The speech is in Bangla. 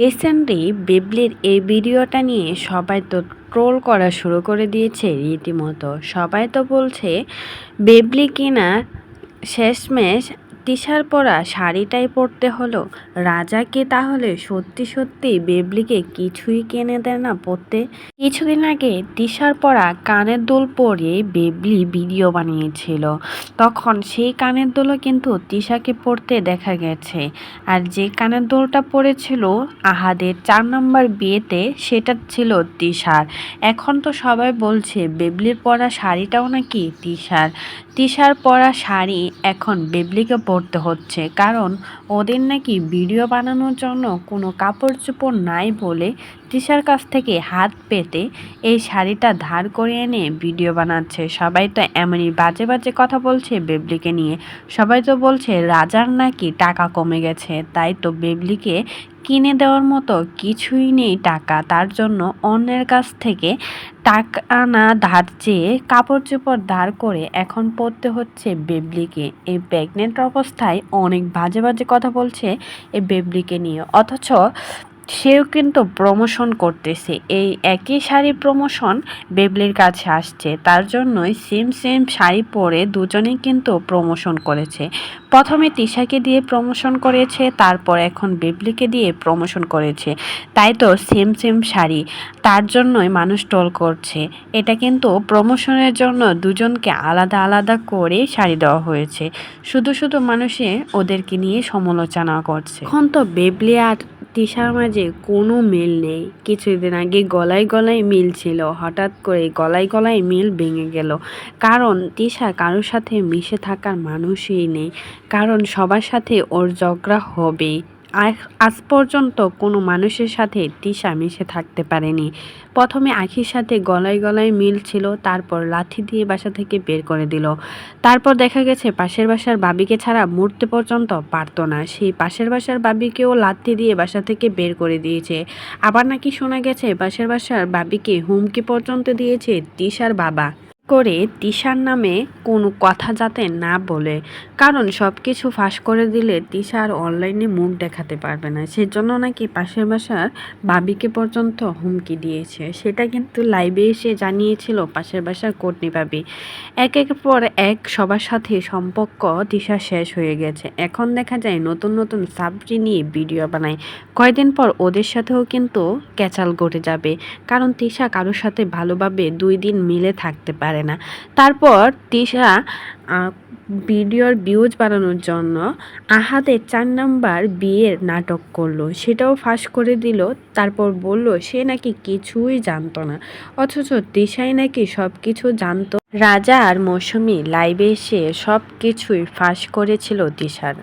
রিসেন্টলি বেবলির এই ভিডিওটা নিয়ে সবাই তো ট্রোল করা শুরু করে দিয়েছে রীতিমতো। সবাই তো বলছে বেবলি কিনা শেষমেশ তিশার পরা শাড়িটাই পরতে হলো। রাজাকে তাহলে সত্যি সত্যি বেবলিকে কিছুই কেনে দেয় না পরতে। কিছুদিন আগে তিশার পরা কানের দুল পরে বেবলি ভিডিও বানিয়েছিল। তখন সেই কানের দুলও কিন্তু তিশাকে পরতে দেখা গেছে। আর যে কানের দোলটা পরেছিল, আহাদের চার নম্বর বিয়েতে সেটা ছিল তিশার এখন তো সবাই বলছে, বেবলির পরা শাড়িটাও নাকি তিশার তিশার পরা শাড়ি এখন বেবলিকে পরতে হচ্ছে। কারণ ওদের নাকি ভিডিও বানানোর জন্য কোনো কাপড় চোপড় নাই বলে তিশার কাছ থেকে হাত পেতে এই শাড়িটা ধার করে এনে ভিডিও বানাচ্ছে। সবাই তো এমনই বাজে বাজে কথা বলছে বেবলিকে নিয়ে। সবাই তো বলছে, রাজার নাকি টাকা কমে গেছে। তাই তো বেবলিকে কিনে দেওয়ার মতো কিছুই নেই টাকা। তার জন্য অন্যের কাছ থেকে টাকা না ধার চেয়ে কাপড় চোপড় ধার করে এখন পরতে হচ্ছে বেবলিকে। এই প্রেগনেন্ট অবস্থায় অনেক বাজে বাজে কথা বলছে এই বেবলিকে নিয়ে। অথচ সেও কিন্তু প্রমোশন করতেছে। এই একই শাড়ি প্রমোশন বেবলির কাছে আসছে। তার জন্যই সেম সেম শাড়ি পরে দুজনেই কিন্তু প্রমোশন করেছে। প্রথমে তিশাকে দিয়ে প্রমোশন করেছে, তারপর এখন বেবলিকে দিয়ে প্রমোশন করেছে। তাই তো সেম সেম শাড়ি। তার জন্যই মানুষ টোল করছে। এটা কিন্তু প্রমোশনের জন্য দুজনকে আলাদা আলাদা করে শাড়ি দেওয়া হয়েছে। শুধু শুধু মানুষে ওদেরকে নিয়ে সমালোচনা করছে। এখন তো বেবলি আর তিশার মাঝে কোনো মিল নেই। কিছুদিন আগে গলায় গলায় মিল ছিল, হঠাৎ করে গলায় গলায় মিল ভেঙে গেল। কারণ তিশা কারোর সাথে মিশে থাকার মানুষই নেই, কারণ সবার সাথে ওর ঝগড়া হবেই। আজ পর্যন্ত কোনো মানুষের সাথে তিশা মিশে থাকতে পারেনি। প্রথমে আখির সাথে গলায় গলায় মিল ছিল, তারপর লাথি দিয়ে বাসা থেকে বের করে দিল। তারপর দেখা গেছে পাশের বাসার বাবিকে ছাড়া মরতে পর্যন্ত পারতো না। সেই পাশের বাসার বাবিকেও লাথি দিয়ে বাসা থেকে বের করে দিয়েছে। আবার নাকি শোনা গেছে পাশের বাসার বাবিকে হুমকি পর্যন্ত দিয়েছে তিশার বাবা। করে তিশার নামে কোনো কথা যাতে না বলে। কারণ সব কিছু ফাঁস করে দিলে তিশা আর অনলাইনে মুখ দেখাতে পারবে না। সেজন্য নাকি পাশের বাসার বাবিকে পর্যন্ত হুমকি দিয়েছে। সেটা কিন্তু লাইভে এসে জানিয়েছিল পাশের বাসার কোটনি বাবি। এক এক পর এক সবার সাথে সম্পর্ক তিশা শেষ হয়ে গেছে। এখন দেখা যায় নতুন নতুন সাবজি নিয়ে ভিডিও বানায়। কয়দিন পর ওদের সাথেও কিন্তু ক্যাচাল ঘটে যাবে। কারণ তিশা কারোর সাথে ভালোভাবে দুই দিন মিলে থাকতে পারে। পারে না। তারপর তিশা ভিডিওর ভিউজ বাড়ানোর জন্য আহাদের চার নাম্বার বিয়ের নাটক করল। সেটাও ফাঁস করে দিল। তারপর বলল, সে নাকি কিছুই জানতো না। অথচ তিশাই নাকি সব কিছু জানতো। রাজা আর মৌসুমি লাইভে এসে সব কিছুই ফাঁস করেছিল দিশার